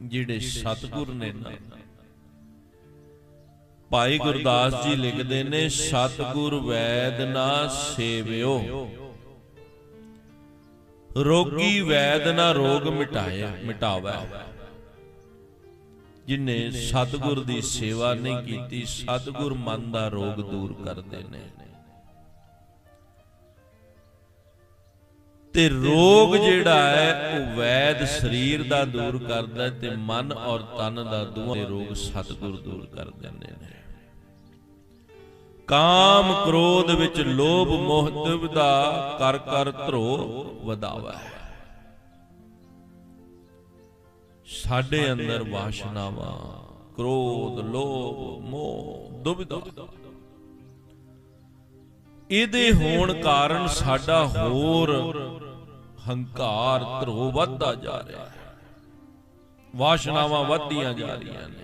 ਜਿਹੜੇ ਸਤਿਗੁਰ ਨੇ ਨਾ ਭਾਈ ਗੁਰਦਾਸ ਜੀ ਲਿਖਦੇ ਨੇ ਸਤਿਗੁਰ ਵੈਦ ਨਾ ਸੇਵਿਓ। ਰੋਗੀ ਵੈਦ ਨਾ ਰੋਗ ਮਿਟਾਇਆ ਮਿਟਾਵੇ। ਜਿਨੇ ਸਤਿਗੁਰ ਦੀ ਸੇਵਾ ਨਹੀਂ ਕੀਤੀ ਸਤਿਗੁਰ ਮਨ ਦਾ ਰੋਗ ਦੂਰ ਕਰਦੇ ਨੇ। ਤੇ ਰੋਗ ਜਿਹੜਾ ਹੈ ਉਹ ਵੈਦ ਸਰੀਰ ਦਾ ਦੂਰ ਕਰਦਾ ਤੇ ਮਨ ਔਰ ਤਨ ਦਾ ਦੋਹਾਂ ਦੇ ਰੋਗ ਸਤਿਗੁਰ ਦੂਰ ਕਰ ਦਿੰਦੇ ਨੇ। ਕਾਮ ਕ੍ਰੋਧ ਵਿੱਚ ਲੋਭ ਮੋਹ ਦੁਬਦਾ ਕਰ ਕਰ ਧਰੋ ਵਧਾਵਾ ਸਾਡੇ ਅੰਦਰ ਵਾਸ਼ਨਾਵਾਂ ਕ੍ਰੋਧ ਲੋਭ ਮੋਹ ਦੁਬਦਾ ਇਹਦੇ ਹੋਣ ਕਾਰਨ ਸਾਡਾ ਹੋਰ ਹੰਕਾਰ ਧਰੋ ਵੱਧਦਾ ਜਾ ਰਿਹਾ ਹੈ। ਵਾਸ਼ਨਾਵਾਂ ਵੱਧਦੀਆਂ ਜਾ ਰਹੀਆਂ ਨੇ।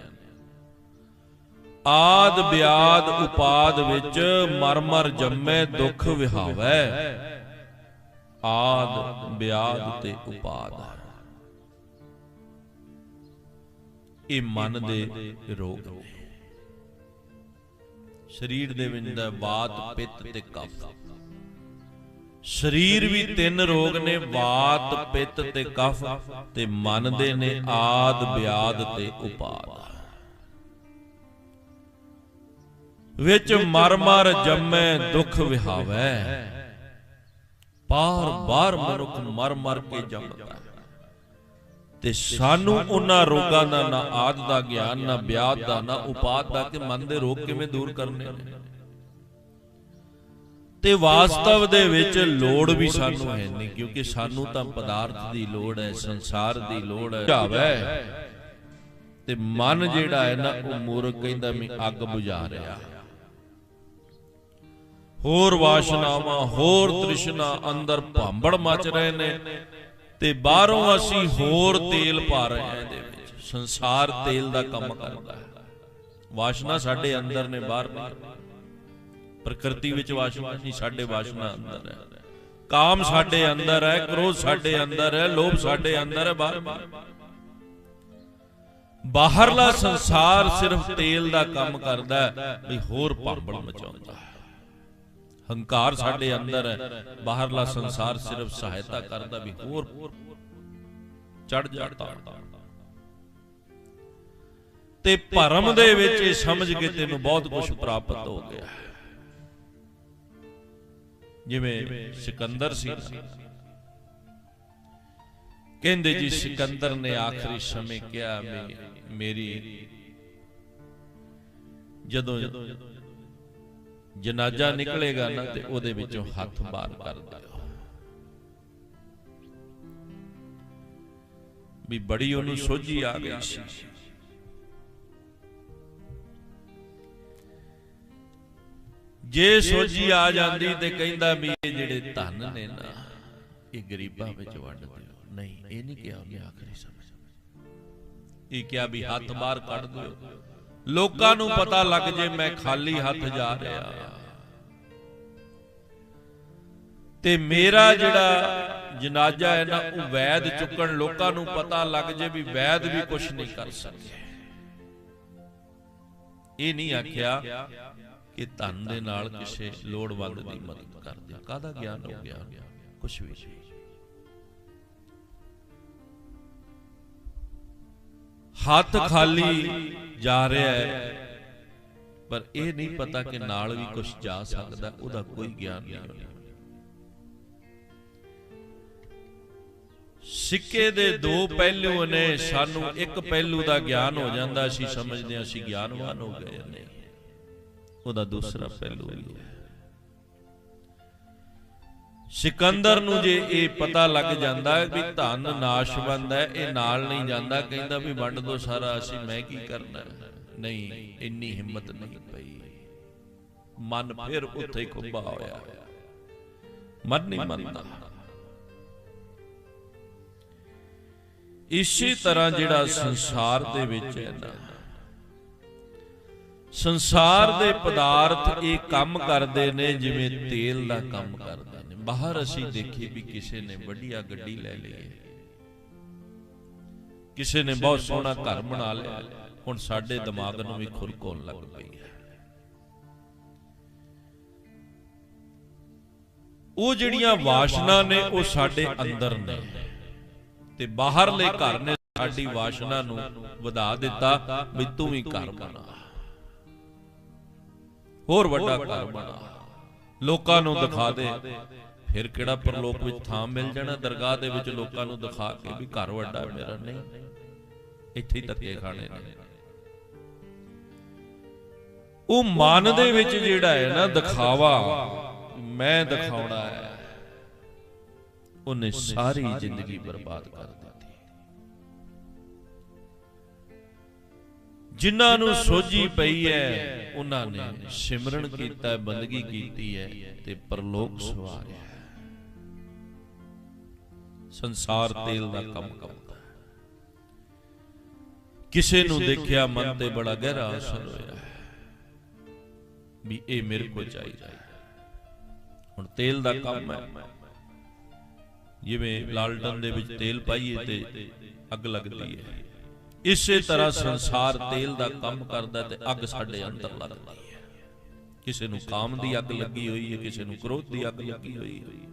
ਆਦ ਬਿਆਦ ਉਪਾਦ ਵਿੱਚ ਮਰਮਰ ਮਰ ਜੰਮੇ ਦੁੱਖ ਵਿਹਾਵੈ। ਆਦ ਬਿਆਦ ਤੇ ਉਪਾਦ ਇਹ ਮਨ ਦੇ ਰੋਗ ਨੇ। ਸਰੀਰ ਦੇ ਵਿੱਚ ਦਾ ਬਾਤ ਪਿੱਤ ਤੇ ਕਫ। ਸਰੀਰ ਵੀ ਤਿੰਨ ਰੋਗ ਨੇ ਬਾਤ ਪਿੱਤ ਤੇ ਕਫ ਤੇ ਮਨ ਦੇ ਨੇ ਆਦ ਬਿਆਦ ਤੇ ਉਪਾਦ। ਵਿੱਚ ਮਰ ਮਰ ਜੰਮੈ ਦੁੱਖ ਵਿਹਾਵੈ। ਬਾਰ ਬਾਰ ਮਨੁੱਖ ਮਰ ਮਰ ਕੇ ਜੰਮਦਾ। ਤੇ ਸਾਨੂੰ ਉਹਨਾਂ ਰੋਗਾਂ ਦਾ ਨਾ ਆਦ ਦਾ ਗਿਆਨ ਨਾ ਬਿਆਦ ਦਾ ਨਾ ਉਪਾਦ ਦਾ ਕਿ ਮਨ ਦੇ ਰੋਗ ਕਿਵੇਂ ਦੂਰ ਕਰਨੇ। ਨੇ ਤੇ ਵਾਸਤਵ ਦੇ ਵਿੱਚ ਲੋੜ ਵੀ ਸਾਨੂੰ ਹੈ ਨਹੀਂ ਕਿਉਂਕਿ ਸਾਨੂੰ ਤਾਂ ਪਦਾਰਥ ਦੀ ਲੋੜ ਹੈ ਸੰਸਾਰ ਦੀ ਲੋੜ ਹੈ। ਭਾਵੈ ਤੇ ਮਨ ਜਿਹੜਾ ਹੈ ਨਾ ਉਹ ਮੂਰਖ ਕਹਿੰਦਾ ਮੈਂ ਅੱਗ ਬੁਝਾ ਰਿਹਾ। ਹੋਰ ਵਾਸ਼ਨਾਵਾਂ ਹੋਰ ਤ੍ਰਿਸ਼ਨਾ ਅੰਦਰ ਭਾਂਬੜ ਮਚ ਰਹੇ ਨੇ ਤੇ ਬਾਹਰੋਂ ਅਸੀਂ ਹੋਰ ਤੇਲ ਪਾ ਰਹੇ ਹਾਂ ਇਹਦੇ ਵਿੱਚ। ਸੰਸਾਰ ਤੇਲ ਦਾ ਕੰਮ ਕਰਦਾ ਹੈ। ਵਾਸ਼ਨਾ ਸਾਡੇ ਅੰਦਰ ਨੇ ਬਾਹਰ ਨਹੀਂ। ਪ੍ਰਕਿਰਤੀ ਵਿੱਚ ਵਾਸ਼ਨਾ ਨਹੀਂ, ਸਾਡੇ ਵਾਸ਼ਨਾ ਅੰਦਰ ਹੈ। ਕਾਮ ਸਾਡੇ ਅੰਦਰ ਹੈ, ਕ੍ਰੋਧ ਸਾਡੇ ਅੰਦਰ ਹੈ, ਲੋਭ ਸਾਡੇ ਅੰਦਰ ਹੈ, ਬਾਹਰ। ਬਾਹਰਲਾ ਸੰਸਾਰ ਸਿਰਫ ਤੇਲ ਦਾ ਕੰਮ ਕਰਦਾ ਹੈ ਵੀ ਹੋਰ ਭਾਂਬੜ ਮਚਾਉਂਦਾ ਹੈ। ਹੰਕਾਰ ਸਾਡੇ ਅੰਦਰ ਹੈ, ਬਾਹਰਲਾ ਸੰਸਾਰ ਸਿਰਫ ਸਹਾਇਤਾ ਕਰਦਾ ਵੀ ਹੋਰ ਚੜ ਜਾਂਦਾ ਤੇ ਭਰਮ ਦੇ ਵਿੱਚ ਇਹ ਸਮਝ ਕੇ ਤੈਨੂੰ ਬਹੁਤ ਕੁਝ ਪ੍ਰਾਪਤ ਹੋ ਗਿਆ ਜਿਵੇਂ ਸਿਕੰਦਰ ਸੀ। ਕਹਿੰਦੇ ਜੀ ਸਿਕੰਦਰ ਨੇ ਆਖਰੀ ਸਮੇਂ ਕਿਹਾ ਮੇਰੀ ਜਦੋਂ ਜਨਾਜ਼ਾ ਨਿਕਲੇਗਾ ਨਾ ਤੇ ਉਹਦੇ ਵਿੱਚੋਂ ਹੱਥ ਬਾਹਰ ਕਰ ਦਿਓ। ਵੀ ਬੜੀ ਉਹਨੂੰ ਸੋਝੀ ਆ ਗਈ ਸੀ। ਜੇ ਸੋਝੀ ਆ ਜਾਂਦੀ ਤੇ ਕਹਿੰਦਾ ਵੀ ਇਹ ਜਿਹੜੇ ਧਨ ਨੇ ਨਾ, ਇਹ ਗਰੀਬਾਂ ਵਿੱਚ ਵੰਡ ਦਿਓ। ਨਹੀਂ, ਇਹ ਨਹੀਂ ਕਿਹਾ ਉਹਨੇ, ਆਖਰੀ ਸਮੇਂ। ਇਹ ਕਿਹਾ ਵੀ ਹੱਥ ਬਾਹਰ ਕੱਢ ਦਿਓ। ਲੋਕਾਂ ਨੂੰ ਪਤਾ ਲੱਗ ਜੇ ਮੈਂ ਖਾਲੀ ਹੱਥ ਜਾ ਰਿਹਾ। ਤੇ ਮੇਰਾ ਜਿਹੜਾ ਜਨਾਜ਼ਾ ਹੈ ਨਾ, ਉਹ ਵੈਦ ਚੁੱਕਣ ਲੋਕਾਂ ਨੂੰ ਪਤਾ ਲੱਗ ਜੇ ਵੀ ਵੈਦ ਵੀ ਕੁਝ ਨਹੀਂ ਕਰ ਸਕੇ। ਇਹ ਨਹੀਂ ਆਖਿਆ ਕਿ ਧਨ ਦੇ ਨਾਲ ਕਿਸੇ ਲੋੜਵੰਦ ਦੀ ਮਦਦ ਕਰ ਦਿਆ ਕਾਹਦਾ ਗਿਆਨ ਹੋ ਗਿਆ? ਕੁਝ ਵੀ ਹੱਥ ਖਾਲੀ ਜਾ ਰਿਹਾ ਹੈ। ਪਰ ਇਹ ਨਹੀਂ ਪਤਾ ਕਿ ਨਾਲ ਵੀ ਕੁਝ ਜਾ ਸਕਦਾ ਉਹਦਾ ਕੋਈ ਗਿਆਨ ਨਹੀਂ ਹੋਣਾ ਸਿੱਕੇ ਦੇ ਦੋ ਪਹਿਲੂ ਨੇ ਸਾਨੂੰ ਇੱਕ ਪਹਿਲੂ ਦਾ ਗਿਆਨ ਹੋ ਜਾਂਦਾ ਅਸੀਂ ਸਮਝਦੇ ਹਾਂ ਅਸੀਂ ਗਿਆਨਵਾਨ ਹੋ ਗਏ ਨਹੀਂ ਉਹਦਾ ਦੂਸਰਾ ਪਹਿਲੂ ਵੀ ਹੈ। ਸਿਕੰਦਰ ਨੂੰ ਜੇ ਇਹ ਪਤਾ ਲੱਗ ਜਾਂਦਾ ਵੀ ਧਨ ਨਾਸ਼ਵੰਦ ਹੈ ਇਹ ਨਾਲ ਨਹੀਂ ਜਾਂਦਾ ਕਹਿੰਦਾ ਵੀ ਵੰਡ ਦੋ ਸਾਰਾ ਅਸੀਂ ਮੈਂ ਕੀ ਕਰਨਾ? ਨਹੀਂ ਇੰਨੀ ਹਿੰਮਤ ਨਹੀਂ ਪਈ। ਮਨ ਫਿਰ ਉੱਥੇ ਖੁੱਬਾ ਹੋਇਆ। ਮਨ ਨਹੀਂ ਮੰਨਦਾ। ਇਸੇ ਤਰ੍ਹਾਂ ਜਿਹੜਾ ਸੰਸਾਰ ਦੇ ਵਿੱਚ ਹੈ ਨਾ ਸੰਸਾਰ ਦੇ ਪਦਾਰਥ ਇਹ ਕੰਮ ਕਰਦੇ ਨੇ ਜਿਵੇਂ ਤੇਲ ਦਾ ਕੰਮ ਕਰਦੇ ਨੇ। ਬਾਹਰ ਅਸੀਂ ਦੇਖੀ ਵੀ ਕਿਸੇ ਨੇ ਵੱਡੀਆ ਗੱਡੀ ਲੈ ਲਈ ਹੈ। ਕਿਸੇ ਨੇ ਬਹੁਤ ਸੋਹਣਾ ਘਰ ਬਣਾ ਲਿਆ। ਹੁਣ ਸਾਡੇ ਦਿਮਾਗ ਨੂੰ ਵੀ ਖੁਰਕ ਹੋਣ ਲੱਗ ਪਈ ਹੈ। ਉਹ ਜਿਹੜੀਆਂ ਵਾਸ਼ਨਾ ਨੇ ਉਹ ਸਾਡੇ ਅੰਦਰ ਨੇ। ਤੇ ਬਾਹਰਲੇ ਘਰ ਨੇ ਸਾਡੀ ਵਾਸ਼ਨਾ ਨੂੰ ਵਧਾ ਦਿੱਤਾ ਵੀ ਤੂੰ ਵੀ ਘਰ ਬਣਾ। ਹੋਰ ਵੱਡਾ ਘਰ ਬਣਾ। ਲੋਕਾਂ ਨੂੰ ਦਿਖਾ ਦੇ। ਫਿਰ ਕਿਹੜਾ ਪਰਲੋਕ ਵਿੱਚ ਥਾਂ ਮਿਲ ਜਾਣਾ? ਦਰਗਾਹ ਦੇ ਵਿੱਚ ਲੋਕਾਂ ਨੂੰ ਦਿਖਾ ਕੇ ਵੀ ਘਰ ਵੱਡਾ ਮੇਰਾ ਨਹੀਂ। ਇੱਥੇ ਹੀ ਧੱਕੇ ਖਾਣੇ ਨੇ। ਉਹ ਮਨ ਦੇ ਵਿੱਚ ਜਿਹੜਾ ਹੈ ਨਾ ਦਿਖਾਵਾ। ਮੈਂ ਦਿਖਾਉਣਾ ਹੈ। ਉਹਨੇ ਸਾਰੀ ਜ਼ਿੰਦਗੀ ਬਰਬਾਦ ਕਰ ਦਿੱਤੀ। ਜਿਨ੍ਹਾਂ ਨੂੰ ਸੋਝੀ ਪਈ ਹੈ ਉਹਨਾਂ ਨੇ ਸਿਮਰਨ ਕੀਤਾ ਬੰਦਗੀ ਕੀਤੀ ਹੈ ਤੇ ਪਰਲੋਕ ਸਵਾਰਿਆ। ਸੰਸਾਰ ਤੇਲ ਦਾ ਕੰਮ ਕਰਦਾ। ਕਿਸੇ ਨੂੰ ਦੇਖਿਆ ਮਨ ਤੇ ਬੜਾ ਗਹਿਰਾ ਅਸਰ ਹੋਇਆ ਵੀ ਇਹ ਮੇਰੇ ਕੋਲ ਚਾਹੀਦਾ ਹੁਣ ਤੇਲ ਦਾ ਕੰਮ ਹੈ। ਜਿਵੇਂ ਲਾਲਟਨ ਦੇ ਵਿੱਚ ਤੇਲ ਪਾਈਏ ਤੇ ਅੱਗ ਲੱਗਦੀ ਹੈ। ਇਸੇ ਤਰ੍ਹਾਂ ਸੰਸਾਰ ਤੇਲ ਦਾ ਕੰਮ ਕਰਦਾ ਤੇ ਅੱਗ ਸਾਡੇ ਅੰਦਰ ਲੱਗਦੀ ਹੈ ਕਿਸੇ ਨੂੰ ਕਾਮ ਦੀ ਅੱਗ ਲੱਗੀ ਹੋਈ ਹੈ ਕਿਸੇ ਨੂੰ ਕ੍ਰੋਧ ਦੀ ਅੱਗ ਲੱਗੀ ਹੋਈ ਹੈ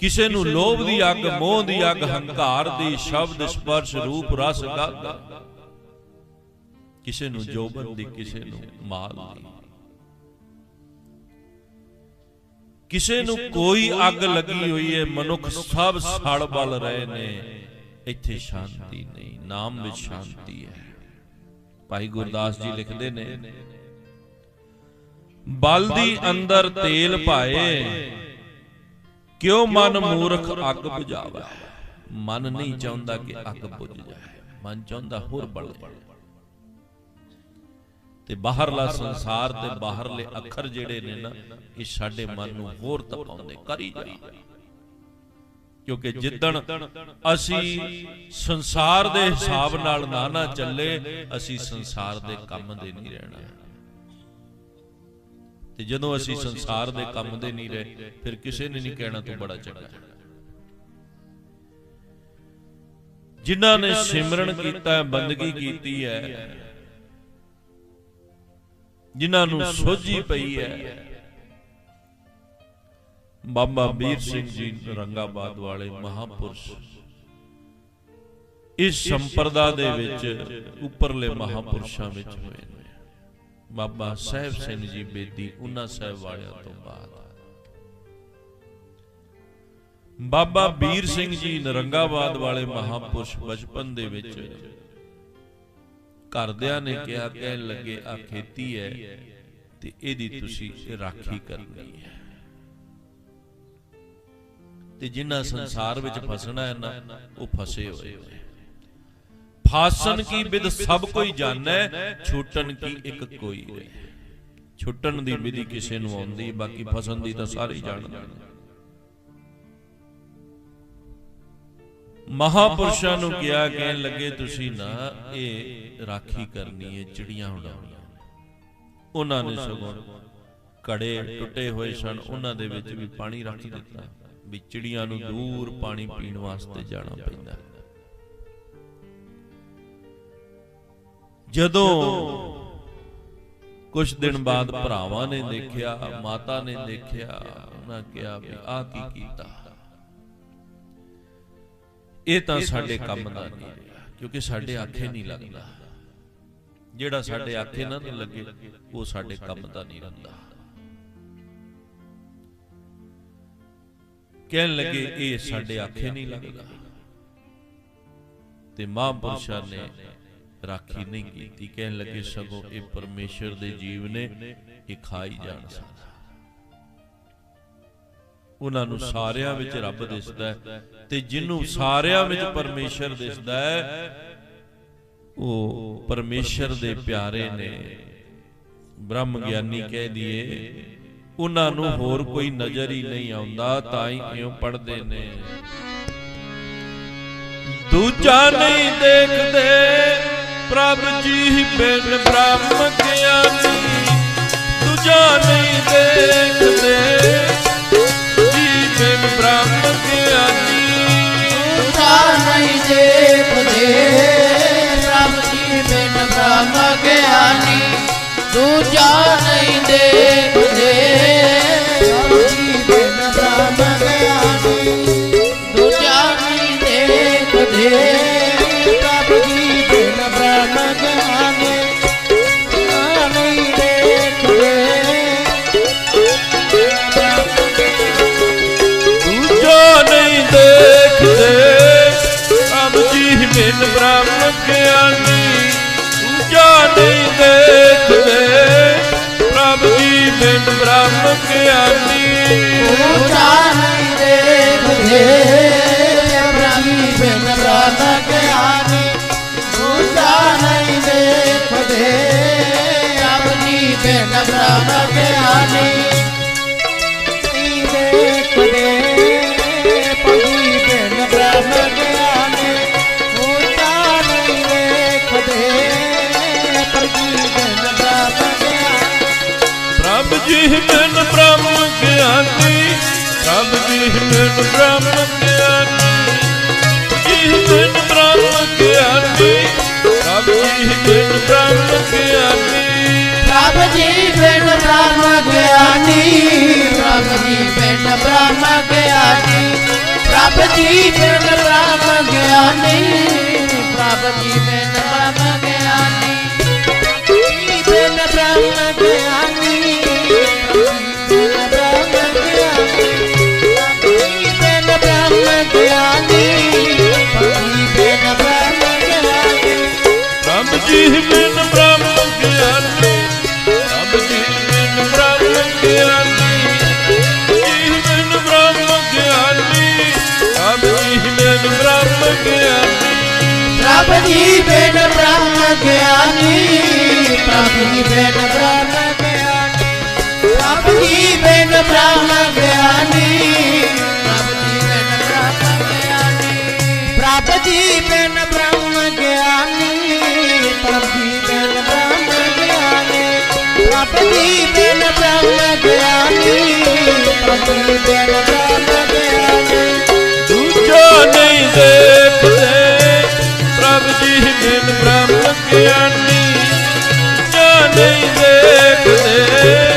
ਕਿਸੇ ਨੂੰ ਲੋਭ ਦੀ ਅੱਗ ਮੋਹ ਦੀ ਅੱਗ ਹੰਕਾਰ ਦੀ ਸ਼ਬਦ ਸਪਰਸ਼ ਰੂਪ ਰਸ ਗੰਧ ਕਿਸੇ ਨੂੰ ਜੋਬਨ ਦੀ ਕਿਸੇ ਨੂੰ ਮਾਲ ਦੀ ਕਿਸੇ ਨੂੰ ਕੋਈ ਅੱਗ ਲੱਗੀ ਹੋਈ ਹੈ ਮਨੁੱਖ ਸਭ ਸੜ ਬਲ ਰਹੇ ਨੇ ਇੱਥੇ ਸ਼ਾਂਤੀ ਨਹੀਂ, ਨਾਮ ਵਿੱਚ ਸ਼ਾਂਤੀ ਹੈ। ਭਾਈ ਗੁਰਦਾਸ ਜੀ ਲਿਖਦੇ ਨੇ, ਬਲ ਦੀ ਅੰਦਰ ਤੇਲ ਪਾਏ, ਕਿਉ ਮਨ ਮੂਰਖ ਅੱਗ ਬੁਝਾਵੇ? ਮਨ ਨਹੀਂ ਚਾਹੁੰਦਾ ਕਿ ਅੱਗ ਬੁਝ ਜਾਏ, ਮਨ ਚਾਹੁੰਦਾ ਹੋਰ ਬਲ ਤੇ ਬਾਹਰਲਾ ਸੰਸਾਰ ਤੇ ਬਾਹਰਲੇ ਅੱਖਰ ਜਿਹੜੇ ਨੇ ਨਾ, ਇਹ ਸਾਡੇ ਮਨ ਨੂੰ ਹੋਰ ਤਪਾਉਂਦੇ, ਕਰੀ ਜਾਈ ਕਿਉਂਕਿ ਜਿੱਦਣ ਅਸੀਂ ਸੰਸਾਰ ਦੇ ਹਿਸਾਬ ਨਾਲ ਨਾ ਨਾ ਚੱਲੇ ਅਸੀਂ ਸੰਸਾਰ ਦੇ ਕੰਮ ਦੇ ਨਹੀਂ ਰਹਿਣਾ। ਤੇ ਜਦੋਂ ਅਸੀਂ ਸੰਸਾਰ ਦੇ ਕੰਮ ਦੇ ਨਹੀਂ ਰਹੇ ਫਿਰ ਕਿਸੇ ਨੇ ਨਹੀਂ ਕਹਿਣਾ ਤੂੰ ਬੜਾ ਚੰਗਾ। ਜਿਨ੍ਹਾਂ ਨੇ ਸਿਮਰਨ ਕੀਤਾ ਹੈ ਬੰਦਗੀ ਕੀਤੀ ਹੈ। ਜਿਨ੍ਹਾਂ ਨੂੰ ਸੋਝੀ ਪਈ ਹੈ। ਬਾਬਾ ਵੀਰ ਸਿੰਘ ਜੀ ਰੰਗਾਬਾਦ ਵਾਲੇ ਮਹਾਪੁਰਸ਼। ਇਸ ਸੰਪਰਦਾ ਦੇ ਵਿੱਚ ਉੱਪਰਲੇ ਮਹਾਪੁਰਸ਼ਾਂ ਵਿੱਚ ਹੋਏ ਨੇ। ਬਾਬਾ ਸਾਹਿਬ ਸਿੰਘ ਜੀ ਬੇਦੀ ਉਹਨਾਂ ਸਾਹਿਬ ਵਾਲਿਆਂ ਤੋਂ ਬਾਅਦ। ਬਾਬਾ ਵੀਰ ਸਿੰਘ ਜੀ ਨਰੰਗਾਬਾਦ ਵਾਲੇ ਮਹਾਪੁਰਸ਼ ਬਚਪਨ ਦੇ ਵਿੱਚ ਘਰਦਿਆਂ ਨੇ ਕਿਹਾ ਕਹਿਣ ਲੱਗੇ ਆ ਖੇਤੀ ਹੈ ਤੇ ਇਹਦੀ ਤੁਸੀਂ ਰਾਖੀ ਕਰਨੀ ਹੈ। ਤੇ ਜਿਨ੍ਹਾਂ ਸੰਸਾਰ ਵਿੱਚ ਫਸਣਾ ਹੈ ਨਾ ਉਹ ਫਸੇ ਹੋਏ ਨੇ। ਫਾਸਨ ਕੀ ਵਿਦ ਸਭ ਕੋਈ ਜਾਣੈ ਛੁੱਟਣ ਕੀ ਇੱਕ ਕੋਈ ਰੇ ਛੁੱਟਣ ਦੀ ਵਿਧੀ ਕਿਸੇ ਨੂੰ ਆਉਂਦੀ ਬਾਕੀ ਫਸਣ ਦੀ ਤਾਂ ਸਾਰੇ ਜਾਣਦੇ ਨੇ ਮਹਾਪੁਰਸ਼ਾਂ ਨੂੰ ਕਿਹਾ ਕਹਿਣ ਲੱਗੇ ਤੁਸੀਂ ਨਾ ਇਹ ਰਾਖੀ ਕਰਨੀ ਹੈ ਚਿੜੀਆਂ ਉਡਾਉਣੀਆਂ। ਉਹਨਾਂ ਨੇ ਸਗੋਂ ਕੜੇ ਟੁੱਟੇ ਹੋਏ ਸਨ ਉਹਨਾਂ ਦੇ ਵਿੱਚ ਵੀ ਪਾਣੀ ਰੱਖ ਦਿੱਤਾ। ਵੀ ਚਿੜੀਆਂ ਨੂੰ ਦੂਰ ਪਾਣੀ ਪੀਣ ਵਾਸਤੇ ਜਾਣਾ ਪੈਂਦਾ। ਜਦੋਂ ਕੁਝ ਦਿਨ ਬਾਅਦ ਭਰਾਵਾਂ ਨੇ ਦੇਖਿਆ ਮਾਤਾ ਨੇ ਦੇਖਿਆ ਉਹਨਾਂ ਕਿਹਾ ਵੀ ਆਹ ਕੀ ਕੀਤਾ। ਇਹ ਤਾਂ ਸਾਡੇ ਕੰਮ ਦਾ ਨਹੀਂ ਕਿਉਂਕਿ ਸਾਡੇ ਆਖੇ ਨਹੀਂ ਲੱਗਦਾ। ਜਿਹੜਾ ਸਾਡੇ ਆਖੇ ਨਾ ਨਾ ਲੱਗੇ ਉਹ ਸਾਡੇ ਕੰਮ ਦਾ ਨਹੀਂ ਰਹਿੰਦਾ ਕਹਿਣ ਲੱਗੇ ਇਹ ਸਾਡੇ ਆਖੇ ਨਹੀਂ ਲੱਗਦਾ। ਤੇ ਮਹਾਂਪੁਰਸ਼ਾਂ ਨੇ ਰਾਖੀ ਨਹੀਂ ਕੀਤੀ। ਕਹਿਣ ਲੱਗੇ ਸਗੋਂ ਇਹ ਪਰਮੇਸ਼ਰ ਦੇ ਜੀਵ ਨੇ ਇਹ ਖਾਈ ਜਾਣ ਸਕਦਾ ਉਹਨਾਂ ਨੂੰ ਸਾਰਿਆਂ ਵਿੱਚ ਰੱਬ ਦਿਸਦਾ ਤੇ ਜਿਹਨੂੰ ਸਾਰਿਆਂ ਵਿੱਚ ਪਰਮੇਸ਼ਰ ਦਿਸਦਾ ਹੈ ਉਹ ਪਰਮੇਸ਼ਰ ਦੇ ਪਿਆਰੇ ਨੇ। ਬ੍ਰਹਮ ਗਿਆਨੀ ਕਹਿ ਦਈਏ ਉਹਨਾਂ ਨੂੰ ਹੋਰ ਕੋਈ ਨਜ਼ਰ ਹੀ ਨਹੀਂ ਆਉਂਦਾ, ਤਾਂ ਹੀ ਕਿਉਂ ਪੜਦੇ ਨੇ। ਦੂਜਾ ਨਹੀਂ ਦੇਖਦੇ, ਪ੍ਰਭ ਜੀ ਬਿਨ ਬ੍ਰਹਮ ਗਿਆਨੀ। ਦੂਜਾ ਨਹੀਂ ਦੇਖਦੇ, ਜੀ ਬਿਨ ਬ੍ਰਹਮ ਗਿਆਨੀ। ਦੂਜਾ ਨਹੀਂ ਦੇਖਦੇ, ਪ੍ਰਭ ਜੀ ਬਿਨ ਬ੍ਰਹਮ ਗਿਆਨੀ। ਦੂਜਾ ਉਚਾਰਨੀ ਦੇ ਬਜੇ ਅਪਰਾਧੀ ਬਿਨ ਪ੍ਰਾਤਾ ਗਿਆਨੀ ਉਚਾਰਨੀ ਦੇ ਬਜੇ ਆਪਣੀ ਬਿਨ ਪ੍ਰਾਤਾ ਗਿਆਨੀ ਜਿਹ ਬ੍ਰਹਮ ਗਿਆਨੀ ਜੀ ਬਿਨ ਬ੍ਰਹਮ ਗਿਆਨੀ, ਪ੍ਰਭ ਜੀ ਬਿਨ ਬ੍ਰਹਮ ਗਿਆਨੀ ਪ੍ਰਭ ਜੀ ਬਿਨ ਬ੍ਰਹਮ ਗਿਆਨੀ, ਪ੍ਰਭ ਜੀ ਬਿਨ ਬ੍ਰਹਮ ਗਿਆਨੀ ਪ੍ਰਭ ਜੀ ਬਿਨ ਬ੍ਰਹਮ ਗਿਆਨੀ, ਪ੍ਰਭ ਜੀ ਪ੍ਰਭ ਜੀ ਬਿਨ ਬ੍ਰਹਮ ਗਿਆਨੀ ਪ੍ਰਭ ਜੀ ਬਿਨ ਬ੍ਰਹਮ ਗਿਆਨੀ ਜੀ ਬਿਨ ਬ੍ਰਹਮ ਗਿਆਨੀ ਪ੍ਰਭ ਜੀ ਬਿਨ ਬ੍ਰਹਮ ਗਿਆਨੀ ਪ੍ਰਭ ਜੀ ਬੇਨ ਬ੍ਰਹਮ ਗਿਆਨੀ ਜੀ ਬਿਨ ਬ੍ਰਹਮ ਗਿਆਨੀ ਜੀ ਬਿਨ ਬ੍ਰਹਮ ਗਿਆਨੀ। ਦੂਜਾ ਨਹੀਂ ਦੇਖਦੇ ਪ੍ਰਭ ਜੀ ਬਿਨ ਬ੍ਰਹਮ ਗਿਆਨੀ। ਦੂਜਾ ਨਹੀਂ ਦੇਖਦੇ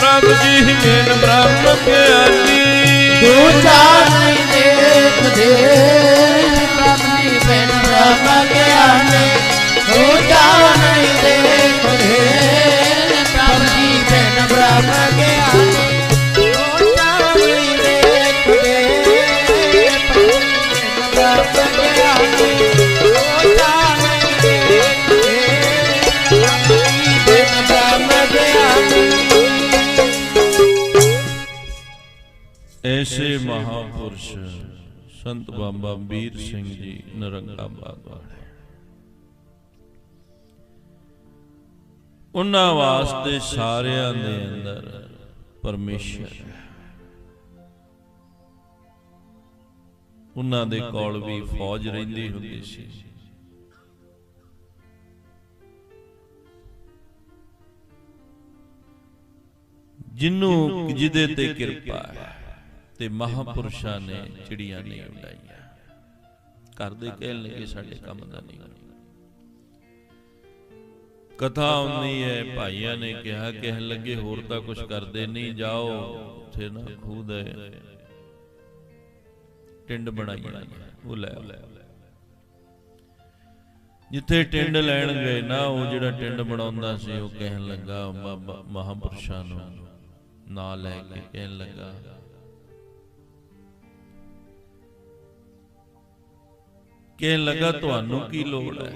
ਪ੍ਰਭ ਜੀ ਬਿਨ ਬ੍ਰਹਮ ਗਿਆਨੀ। ਦੂਜਾ ਸੰਤ ਬਾਬਾ ਵੀਰ ਸਿੰਘ ਜੀ, ਨਰੰਗਾਬਾਦ ਵਾਲੇ। ਉਹਨਾਂ ਵਾਸਤੇ ਸਾਰਿਆਂ ਦੇ ਅੰਦਰ ਪਰਮੇਸ਼ਰ ਉਹਨਾਂ ਦੇ ਕੋਲ ਵੀ ਫੌਜ ਰਹਿੰਦੀ ਹੁੰਦੀ ਸੀ। ਜਿਹਨੂੰ ਜਿਹਦੇ ਤੇ ਕਿਰਪਾ ਹੈ। ਤੇ ਮਹਾਪੁਰਸ਼ਾਂ ਨੇ ਚਿੜੀਆਂ ਨਹੀਂ ਉਡਾਈਆਂ ਘਰ ਦੇ ਕਹਿਣ ਲੱਗੇ, ਸਾਡੇ ਕੰਮ ਦਾ ਨਹੀਂ ਕਥਾ ਆਉਂਦੀ ਹੈ, ਭਾਈਆਂ ਨੇ ਕਿਹਾ, ਕਹਿਣ ਲੱਗੇ, ਹੋਰ ਤਾਂ ਕੁਝ ਕਰਦੇ ਨਹੀਂ, ਜਾਓ, ਉੱਥੇ ਨਾ ਖੂਦ ਹੈ ਟਿੰਡ ਬਣਾਈਆਂ ਉਹ ਲੈ ਆਓ। ਜਿੱਥੇ ਟਿੰਡ ਲੈਣ ਗਏ ਨਾ, ਉਹ ਜਿਹੜਾ ਟਿੰਡ ਬਣਾਉਂਦਾ ਸੀ, ਉਹ ਕਹਿਣ ਲੱਗਾ ਬਾਬਾ ਮਹਾਪੁਰਸ਼ਾਂ ਨੂੰ ਨਾਂ ਲੈ ਕੇ ਕਹਿਣ ਲੱਗਾ ਕਹਿਣ ਲੱਗਾ ਤੁਹਾਨੂੰ ਕੀ ਲੋੜ ਹੈ?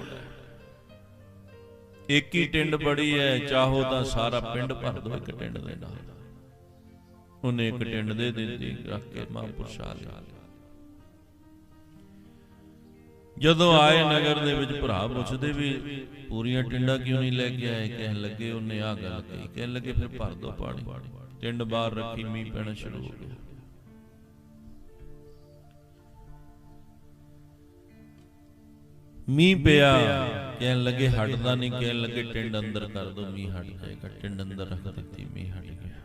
ਇੱਕ ਹੀ ਟਿੰਡ ਬੜੀ ਹੈ ਚਾਹੋ ਤਾਂ ਸਾਰਾ ਪਿੰਡ ਭਰ ਦੋ ਇੱਕ ਟਿੰਡ ਦੇ ਨਾਲ। ਉਹਨੇ ਇੱਕ ਟਿੰਡ ਦੇ ਦਿੱਤੀ ਰੱਖ ਕੇ ਮਹਾਂਪੁਰਸ਼ ਆ ਜਦੋਂ ਆਏ ਨਗਰ ਦੇ ਵਿੱਚ ਭਰਾ ਪੁੱਛਦੇ ਵੀ ਪੂਰੀਆਂ ਟਿੰਡਾਂ ਕਿਉਂ ਨਹੀਂ ਲੈ ਕੇ ਆਏ? ਕਹਿਣ ਲੱਗੇ ਉਹਨੇ ਆ ਗੱਲ ਕਹੀ ਕਹਿਣ ਲੱਗੇ ਫਿਰ ਭਰ ਦੋ ਪਾਣੀ। ਟਿੰਡ ਬਾਹਰ ਰੱਖੀ ਮੀਂਹ ਪੈਣਾ ਸ਼ੁਰੂ ਹੋ ਗਿਆ। ਮੀਂਹ ਪਿਆ। ਕਹਿਣ ਲੱਗੇ ਹਟਦਾ ਨਹੀਂ ਕਹਿਣ ਲੱਗੇ ਟਿੰਡ ਅੰਦਰ ਕਰ ਦੋ ਮੀਂਹ ਹਟ ਜਾਏਗਾ ਟਿੰਡ ਅੰਦਰ ਰੱਖ ਦਿੱਤੀ ਮੀਂਹ ਹਟ ਗਿਆ।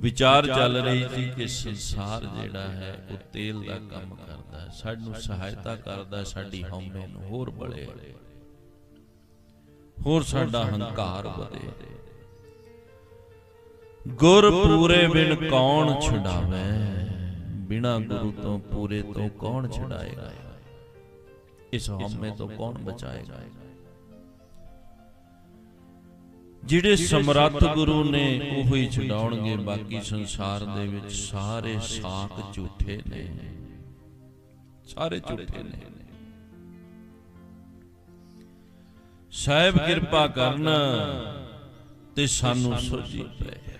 ਵਿਚਾਰ ਚੱਲ ਰਹੀ ਸੀ ਕਿ ਸੰਸਾਰ ਜਿਹੜਾ ਹੈ ਉਹ ਤੇਲ ਦਾ ਕੰਮ ਕਰਦਾ ਹੈ। ਸਾਨੂੰ ਸਹਾਇਤਾ ਕਰਦਾ ਸਾਡੀ ਹਉਮੈ ਨੂੰ ਹੋਰ ਬਲੇ ਹੋਰ ਸਾਡਾ ਹੰਕਾਰ ਵਧੇ। ਗੁਰ ਪੂਰੇ ਬਿਨ ਕੌਣ ਛਡਾਵੇ? ਬਿਨਾ ਗੁਰੂ ਤੋਂ ਪੂਰੇ ਤੋਂ ਕੌਣ ਛਡਾਏਗਾ? ਇਸ ਹਉਮੈ ਤੋਂ ਕੌਣ ਬਚਾਏਗਾ? ਜਿਹੜੇ ਸਮਰੱਥ ਗੁਰੂ ਨੇ ਉਹ ਹੀ ਛਡਾਉਣਗੇ। ਬਾਕੀ ਸੰਸਾਰ ਦੇ ਵਿੱਚ ਸਾਰੇ ਸਾਖ ਝੂਠੇ ਨੇ। ਸਾਰੇ ਝੂਠੇ ਨੇ। ਸਾਹਿਬ ਕਿਰਪਾ ਕਰਨ ਤੇ ਸਾਨੂੰ ਸੋਝੀ ਪਏ।